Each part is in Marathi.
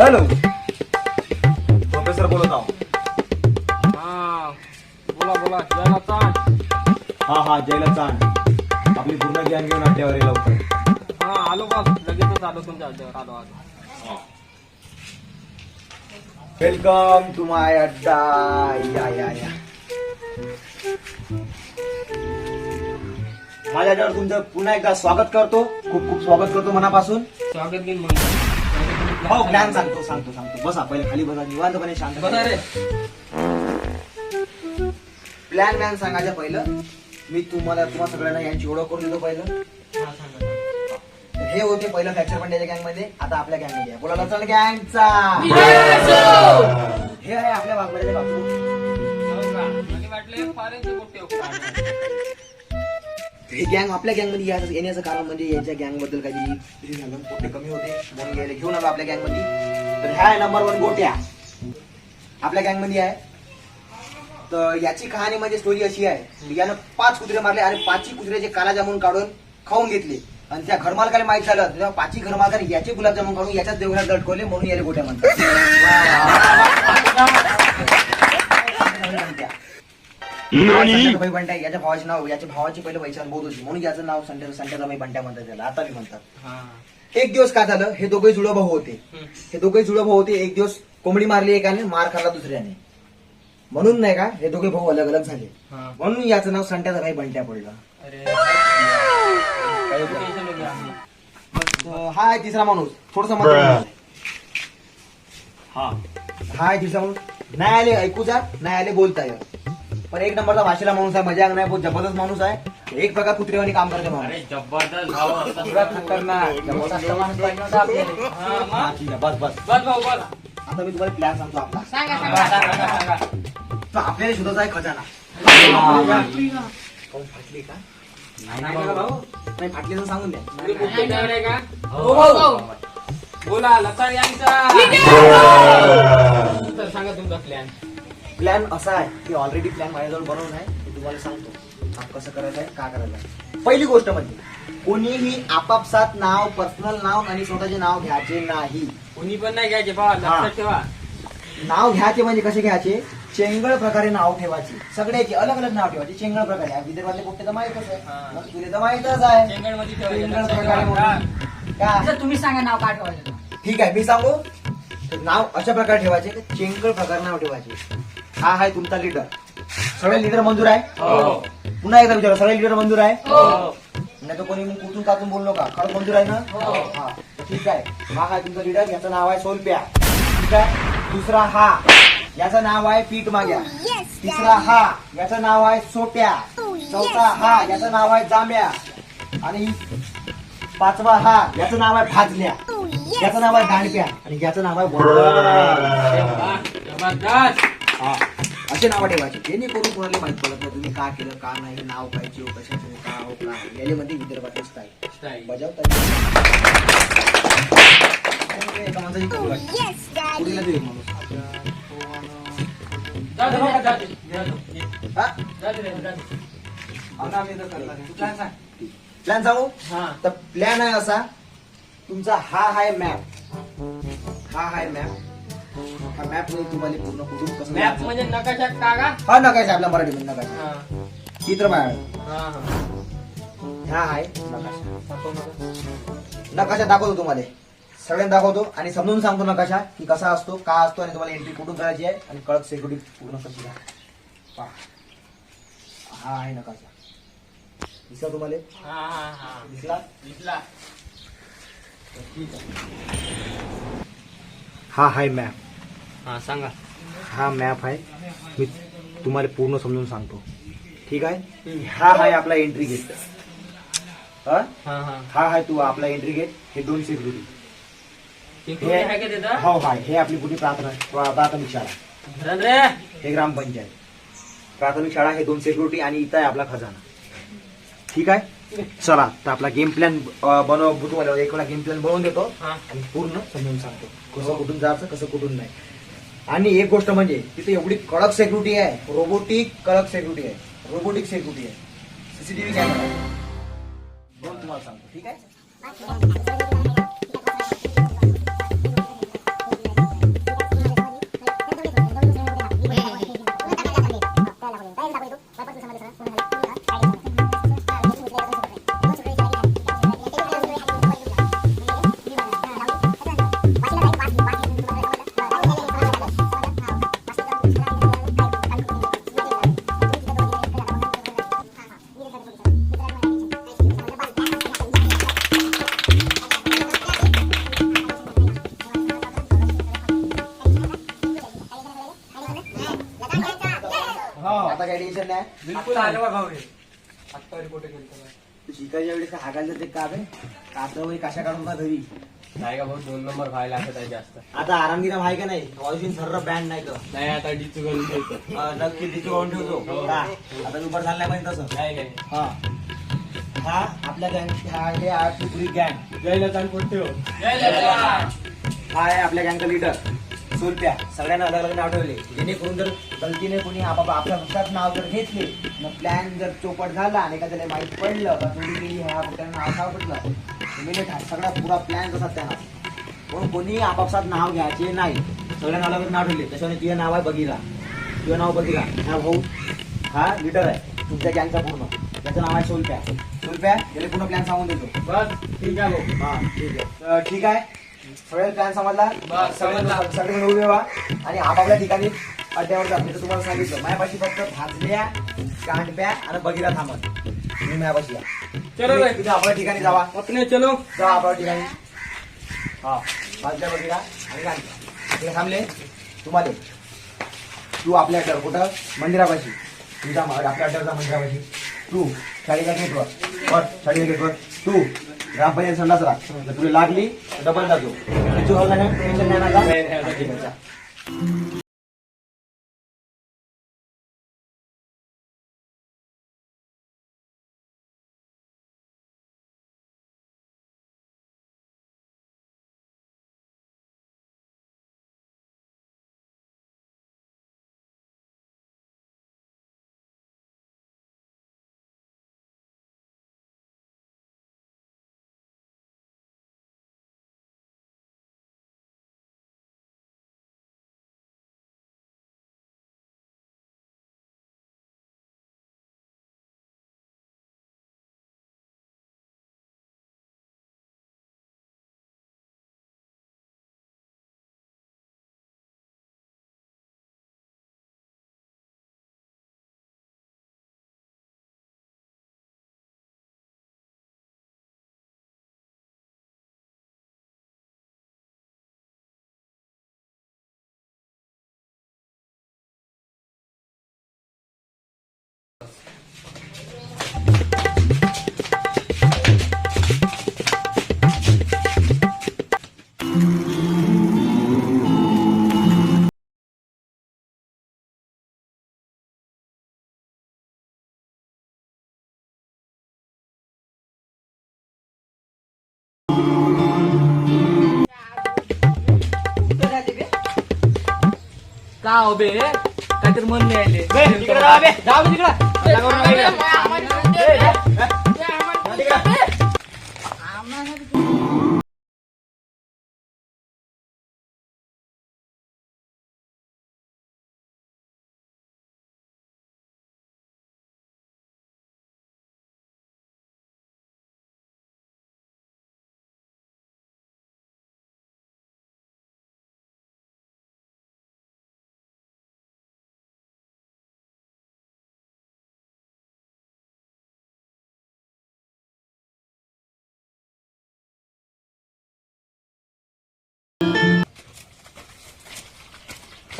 हॅलो. प्रोफेसर बोलत आहो. हा. बोला बोला. जय माता हा हा जयला चांद. आपली पूर्ण गॅंग घेऊन अड्ड्यावर ये लवकर. हा आलो लगेचच आलो तुमच्या अड्ड्यावर आलो आलो. वेलकम टू माय अड्डा. या या या. माझ्या अड्ड्यावर तुमचं पुन्हा एकदा स्वागत करतो. खूप खूप स्वागत करतो मनापासून. स्वागत घेईन हो प्लॅन सांगतो सांगतो सांगतो. बसा पहिले खाली बसा निवांतपणे शांत बसा रे. प्लॅन मॅन सांगायचं पहिलं. मी तुम्हाला तुम्हाला सगळ्यांना यांची ओळख करून देतो पहिलं. हा हे होते पहिलं फ्रॅक्चर पंड्याच्या गँगमध्ये. आता आपल्या गँगमध्ये. बोला चल गँगचा हे आहे आपल्या वाघबड्याचे बापू वाटले फारेचे मोठे हे गँग आपल्या गँगमध्ये यायचं- येण्याचं कारण म्हणजे याच्या गँगबद्दल काही झालं. पोटे कमी होते. म्हणून यायला घेऊन आलो आपल्या गँगमध्ये. तर ह्या आहे नंबर वन गोट्या. आपल्या गँगमध्ये आहे. तर याची कहाणी म्हणजे स्टोरी अशी आहे. यानं पाच कुत्रे मारले. आणि पाचही कुत्र्याचे काला जामून काढून खाऊन घेतले. आणि त्या घरमालकाला माहीत झालं. तेव्हा पाचही घरमालकाने याचे गुलाबजामुन काढून याच्याच देवघरात लटकवले. म्हणून याला गोट्या म्हणतात. बंट्या याच्या भावाचे नाव याच्या भावाची पहिले वैशाल बोध होती. म्हणून याचं नाव संध्याबाई बंट्या म्हणतात त्याला. आता मी म्हणतात. हा. एक दिवस काय झालं हे दोघे जुळं भाऊ होते. हे दोघे जुळं भाऊ होते. एक दिवस कोंबडी मारली एकाने मार खाल्ला दुसऱ्याने. म्हणून नाही का हे दोघे भाऊ अलग अलग झाले. हा. म्हणून याचं नाव संट्याचा भाई बंट्या पडलं. हा आहे तिसरा माणूस. थोडसा हा. हा आहे तिसरा माणूस. नाही आले ऐकू जा. नाही आले बोलता येत पण एक नंबरचा भाषेला माणूस आहे मजाक नाही बहुत जबरदस्त माणूस आहे. एक प्रकार कुत्रेवानी काम करते माणूस. अरे जबरदस्त भाऊ असं पुरा खतरनाक. जबरदस्त माणूस पाहिजे होता आपल्याला. हा, मग? ठीक आहे बस बस. बस भाऊ बस आता मी तुम्हाला प्लॅन सांगतो आपला. सांगा सांगा. सांगा तर आपल्याला शोधायचा आहे खजाना. काहून फाटली का? नाही ना भाऊ. नाही फाटली तर सांगून द्या. आहे का हो, हो. बोला लता यांचा. तर सांगा तुमचा प्लॅन प्लॅन असा आहे की ऑलरेडी प्लॅन माझ्याजवळ बनवून आहे. मी तुम्हाला सांगतो. आप कसं करायचं आहे का करायचं आहे. पहिली गोष्ट म्हणजे कोणीही आपापसात नाव पर्सनल नाव आणि स्वतःचे नाव घ्यायचे नाही. कुणी पण नाही घ्यायचे बा लक्षात ठेवा. नाव घ्यायचे म्हणजे कसे घ्यायचे? चेंगळ प्रकारे नाव ठेवायचे. सगळ्याचे अलग अलग नाव ठेवायचे. चेंगळ प्रकारे. विदर्भातले कुठे तर माहितच आहे. मग तुला तर माहितच आहे. चेंगळ प्रकारे म्हणून. का? तुम्ही सांगा नाव काय ठेवायचं? ठीक आहे मी सांगू? तर नाव अशा प्रकारे ठेवायचे की चेंगळ प्रकारे नाव ठेवायचे. हा आहे तुमचा लीडर सगळे लीडर मंजूर आहे? हो. पुन्हा एकदा विचारा सगळे लीडर मंजूर आहे? हो. नाही तर कोणी कुठून कातून बोललो का? खरं मंजूर आहे ना? हा. ठीक आहे. हा आहे तुमचा लीडर याचं नाव आहे सोलप्या. ठीक आहे? दुसरा हा याचं नाव आहे पीठ माग्या. तिसरा हा याचं नाव आहे सोट्या चौथा हा याचं नाव आहे जांभ्या. आणि पाचवा हा याचं नाव आहे भाजल्या. याचं नाव आहे दांडप्या. आणि याचं नाव आहे हा. असे नाव ठेवायचे. त्यांनी करून कोणाला माहीत पडत नाही तुम्ही का केलं का नाही नाव काय चिव कशाचं का हो का. याले मध्ये विदर्भातले स्टाईल स्टाईल. बजावता एका माणसाची. पुढीला देऊ माणूस. हा? दे. प्लॅन सांग. प्लॅन सांगू? हा. तर प्लॅन आहे असा तुमचा हा आहे मॅप हा आहे मॅप हा मॅपमध्ये तुम्हाला पूर्ण कुठून कसं मॅप. म्हणजे नकाशा कागा? हा नकाशा आपल्या मराठीमध्ये नकाशा. हा. चित्र बाळ हा हा. हा आहे नकाशा. दाखव. नकाशा दाखवतो तुम्हाला. सगळ्यांना दाखवतो आणि समजून सांगतो नकाशा की कसा असतो का असतो आणि तुम्हाला एंट्री कुठून करायची आहे आणि कळत सिक्युरिटी पूर्ण कशी आहे. पहा. हा आहे नकाशा. दिसला तुम्हाला? हा हा हा. दिसला? दिसला. तर ठीक आहे. हा आहे मॅप. हा सांगा. हा मॅप आहे. मी तुम्हाला पूर्ण समजून सांगतो. ठीक आहे? हा आहे आपला एंट्री गेट हा? हा हा. हा आहे तू आपला एंट्री गेट हे दोन सिक्युरिटी सिक्युरिटी आहे का तिथं? हो हाय. हे आपली कुठे प्राथमिक प्राथमिक शाळा. रे हे ग्रामपंचायत. प्राथमिक शाळा हे दोन सिक्युरिटी आणि इथं आहे आपला खजाना. ठीक आहे? चला तर आपला गेम प्लॅन बनव तुम्हाला एक वेळा गेम प्लॅन बनवून देतो हा. आणि पूर्ण समजून सांगतो. कसं कुठून जायचं कसं कुठून नाही. आणि एक गोष्ट म्हणजे तिथे एवढी कडक सेक्युरिटी आहे रोबोटिक कडक सेक्युरिटी आहे रोबोटिक सेक्युरिटी आहे. सीसीटीव्ही कॅमेरा दोन तुम्हाला सांगतो ठीक आहे? बिलकुल आलं आलं बा भाऊ रे आत्ता रिपोर्ट केलं तू शिकायच्या वेळेस काय हागायचं ते का बे? कात्र वय कशा काढून का घरी? नाही का भाऊ दोन नंबर व्हायला लागत आहे जास्त. आता आरामगिरा आहे का नाही? ऑरिजिन सर्व बँड नाही तर. नाही आता डीचू घालून ठेवतो. अं, नक्की तिथे करून ठेवतो. का? आता दुपार झालं नाही पाहिजे तसं. नाही नाही. हा. हा आपल्या गँग हा हे पुरी गँग? जय लतान कोणते हो? हा आहे आपल्या गँगचा लिडर सोलप्या सगळ्यांना अलग अलग नाव ठेवले. जेणेकरून जर गलतीने कोणी आपाप आपल्या फक्ताच नाव जर घेतले मग प्लॅन जर चोपट झाला आणि एखाद्याला माहीत पडलं का तुम्ही गेली ह्या फक्ताने नाव सापडलं तुम्ही सगळा पुरा प्लॅन कसा त्यांना म्हणून कोणी आपापसात नाव घ्यायचे नाही. सगळ्यांना अलग अलग नाव ठेवले. त्याच्यामुळे तुझं नाव आहे बघिरा. तुझं नाव बघिरा. हा भाऊ हा लिडर आहे. तुमच्या गँगचा पूर्ण. त्याचं नाव आहे सोलप्या. सोलप्या गेले पूर्ण प्लॅन सांगून देतो. बस ठीक आहे भाऊ. हा ठीक आहे. ठीक आहे. सगळे प्लॅन समजला? समजला. सगळे मिळून आणि आपापल्या ठिकाणी अड्ड्यावर जा. मी तर तुम्हाला सांगितलं माझ्यापाशी फक्त भाजल्या कांडप्या आणि बगीरा थांबत मी माझ्यापाशी या. चलो रे. तुम्ही- तुम्ही आपल्या ठिकाणी जावा. अपने चलो. जा आपल्या ठिकाणी. हा भाजल्या बगीरा आणि कांडप्या इकडे थांबले. तुम्हाला. तू आपल्या अड्ड्यावर कुठं? मंदिरापाशी. तू जा मा- आपल्या अड्ड्यावर जा मंदिरापाशी. तू शाळेच्या गेटवर वर. शाळेच्या गेटवर तू ग्रामपंचायत संडास राख. जर तुला लागली तर डबल जातो. तू हवं नाही टेन्शन नाही हा, जा. का हो बे? काहीतरी मन नाही आले. तिकडे. राहा बे. जाऊ दे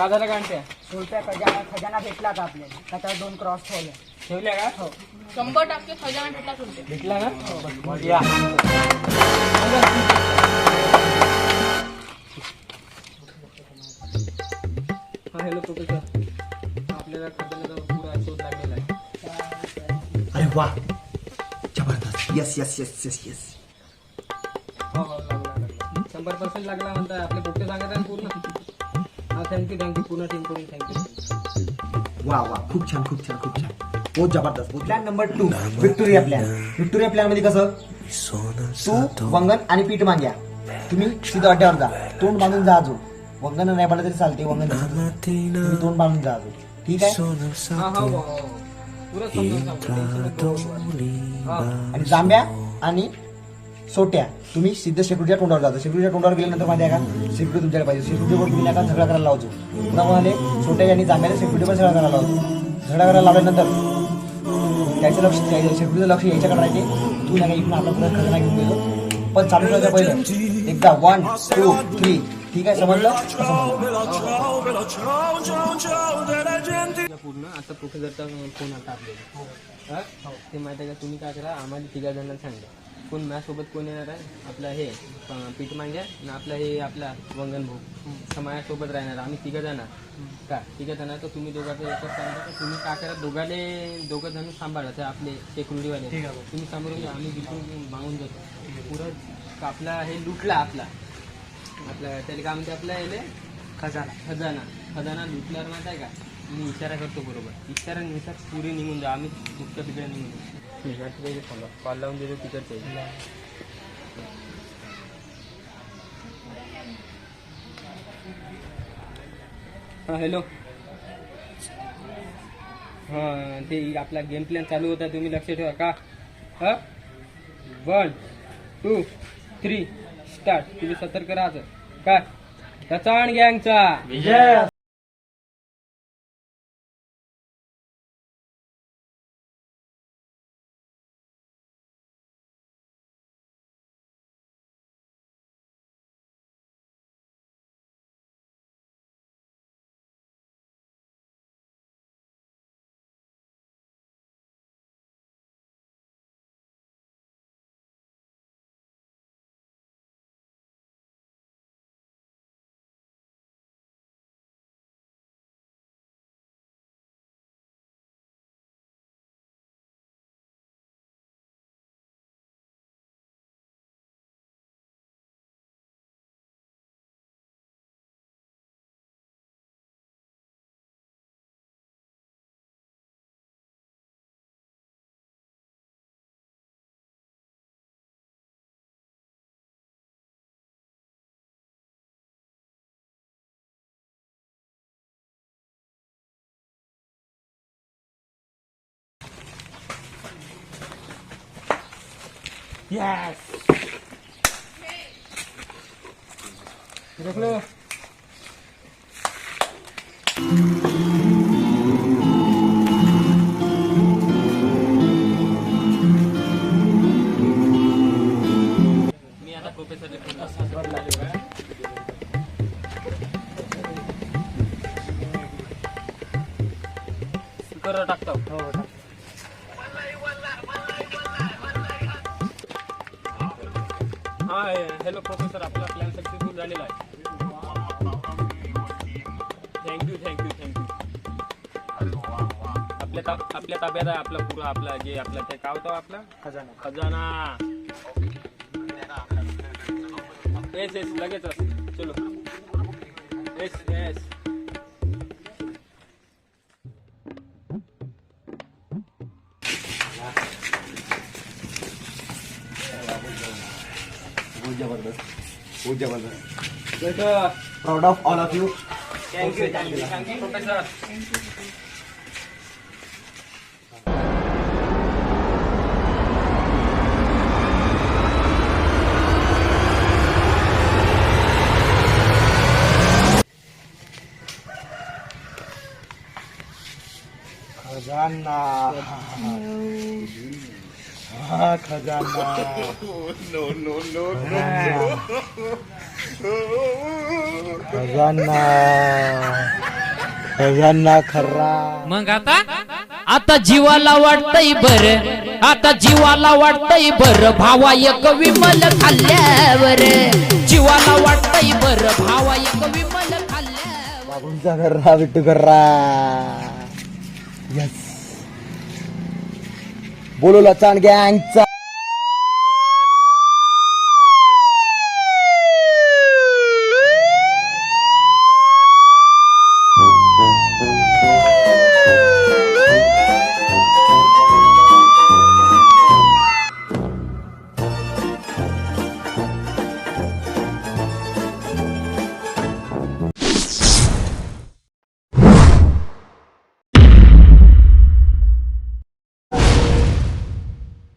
का झालं रुपया खजाना खजाना भेटला का आपल्याला? त्याच्यावर दोन क्रॉस ठेवले. ठेवल्या का? हो. शंभर टक्के खजाना भेटला तुमचे भेटला ना? मग या. हा हॅलो प्रोफेसर आपल्याला खजान्याचा पुरा शोध लागलेला आहे. अरे वा. ज़बरदस्त. Yes yes yes yes yes हो हो लागला लागला शंभर पर्सेंट लागला म्हणताय आपले पोटे सांगत आहे पूर्ण? हा थँक्यू थँक्यू पूर्ण टीम थँक्यू वा वा. खूप छान खूप छान खूप छान. बहुत जबरदस्त plan number two Victoria plan Victoria प्लॅनमध्ये कसं? तू वंगण आणि पीठ माग्या. तुम्ही सीधा अड्ड्यावर जा. तोंड बांधून जा अजून. वंगण नाही पडलं तरी चालते वंगण. तुम्ही तोंड बांधून जा अजून. ठीक आहे? हा हो हो आणि जांभ्या आणि सोट्या. तुम्ही सिद्ध शेकडूच्या तोंडावर जातो. शेकडूच्या तोंडावर गेल्यानंतर माहिती आहे का? शेकडू तुमच्याकडे पाहिजे. शेकडूवर तुम्ही नका झगडा करायला लावतो पुन्हा म्हणाले सोट्या यांनी जांभ्याला शेकडूवर झगडा करायला लावतो झगडा करायला लावल्यानंतर त्याचं लक्ष शेकडूचं लक्ष याच्याकडे राहते तू. नाही इकडून आपला पुढे खजाना घेऊन गेलो. पण चालू राहतं पहिलं. एकदा वन टू थ्री ठीक आहे? समजलं? पूर्ण आता प्रोफेसरचा फोन आता आपल्याला. ते माहिती आहे का? तुम्ही काय करा? आम्हाला तिघा जणांना सांगा. कोण माझ्यासोबत कोण येणार आहे? आपला हे पीठ मांग्या आणि आपला हे आपला वंगण भाऊ. तर माझ्यासोबत राहणार. आम्ही तिघं जाणार का? तिघं जाणार तर तुम्ही दोघांचं एकच सांगा तर तुम्ही काय करा? दोघाले दोघं जण सांभाळा. ते आपले सेक्युरिटीवाले तुम्ही सांभाळून घ्या आम्ही तिथून मागून जातो. पुरं आपला हे लुटला आपला. आपला त्याला काय म्हणते आपला याले खजाना. खजाना. खजाना लुटल्यावर माहीत आहे का? मी इशारा करतो बरोबर. इशारा नुसार पुरी निघून जा आम्ही मुक्त तिकडे निघून जाऊ. ठीक कॉल लावून देतो तिकडचे हां हॅलो हां ते आपला गेम प्लॅन चालू होता तुम्ही लक्ष ठेवा. का? हां? वन टू थ्री स्टार्ट तुम्ही सतर्क राहायचं काय त्याचा आणि गँगचा. लो मी हा हॅलो प्रोफेसर आपला प्लॅन सक्सेसफुल झालेला आहे. थँक्यू थँक्यू थँक्यू आपल्या ता आपल्या ताब्यात आहे आपला पुरा आपला जे आपला ते. काय होतं आपला? खजाना. खजाना. येस येस लगेच चलो. येस येस बहुत जबरदस्त बहुत जबरदस्त thank you proud of all of you thank you thank you professor खजाना. हा खजाना. खजाना. खजाना खरा मग आता? आता जीवाला वाटतय बर. आता जीवाला वाटतय बर. भावा एक विमल खाल्ल्यावर. जीवाला वाटतय बर. भावा एक विमल खाल्ल्यावर. बाबूंचा घर्रा विट्टू घर्रा यस बोलू लचाण गँगचा.